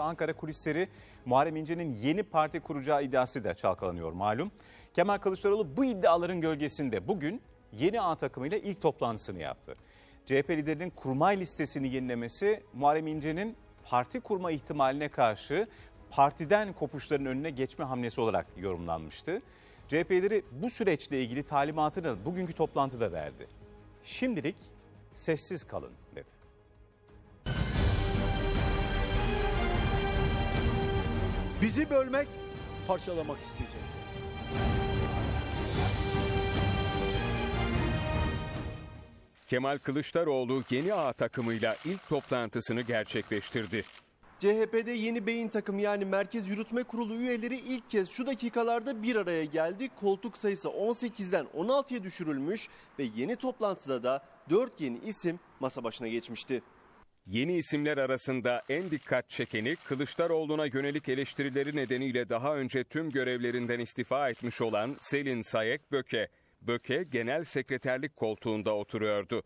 Ankara kulisleri Muharrem İnce'nin yeni parti kuracağı iddiası da çalkalanıyor malum. Kemal Kılıçdaroğlu bu iddiaların gölgesinde bugün yeni A takımıyla ilk toplantısını yaptı. CHP liderinin kurmay listesini yenilemesi Muharrem İnce'nin parti kurma ihtimaline karşı partiden kopuşların önüne geçme hamlesi olarak yorumlanmıştı. CHP lideri bu süreçle ilgili talimatını bugünkü toplantıda verdi. Şimdilik sessiz kalın dedi. Bizi bölmek, parçalamak isteyecek. Kemal Kılıçdaroğlu yeni A takımıyla ilk toplantısını gerçekleştirdi. CHP'de yeni beyin takım yani Merkez Yürütme Kurulu üyeleri ilk kez şu dakikalarda bir araya geldi. Koltuk sayısı 18'den 16'ya düşürülmüş ve yeni toplantıda da 4 yeni isim masa başına geçmişti. Yeni isimler arasında en dikkat çekeni Kılıçdaroğlu'na yönelik eleştirileri nedeniyle daha önce tüm görevlerinden istifa etmiş olan Selin Sayek Böke. Böke genel sekreterlik koltuğunda oturuyordu.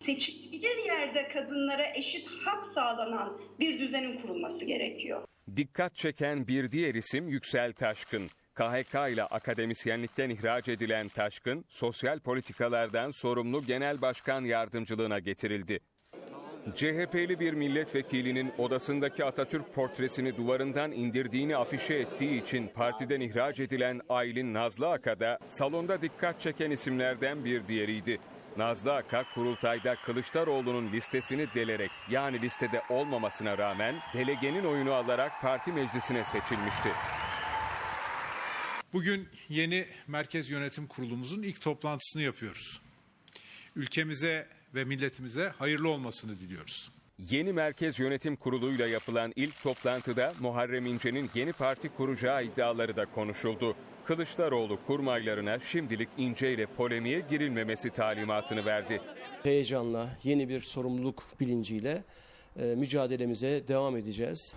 seçilir yerde kadınlara eşit hak sağlanan bir düzenin kurulması gerekiyor. Dikkat çeken bir diğer isim Yüksel Taşkın. KHK ile akademisyenlikten ihraç edilen Taşkın, sosyal politikalardan sorumlu genel başkan yardımcılığına getirildi. CHP'li bir milletvekilinin odasındaki Atatürk portresini duvarından indirdiğini afişe ettiği için partiden ihraç edilen Aylin Nazlı Aka da salonda dikkat çeken isimlerden bir diğeriydi. Nazlı Aka kurultayda Kılıçdaroğlu'nun listesini delerek yani listede olmamasına rağmen delegenin oyunu alarak parti meclisine seçilmişti. Bugün yeni Merkez Yönetim Kurulumuzun ilk toplantısını yapıyoruz. Ülkemize ve milletimize hayırlı olmasını diliyoruz. Yeni Merkez Yönetim Kurulu'yla yapılan ilk toplantıda Muharrem İnce'nin yeni parti kuracağı iddiaları da konuşuldu. Kılıçdaroğlu kurmaylarına şimdilik İnce ile polemiğe girilmemesi talimatını verdi. heyecanla, yeni bir sorumluluk bilinciyle e, mücadelemize devam edeceğiz.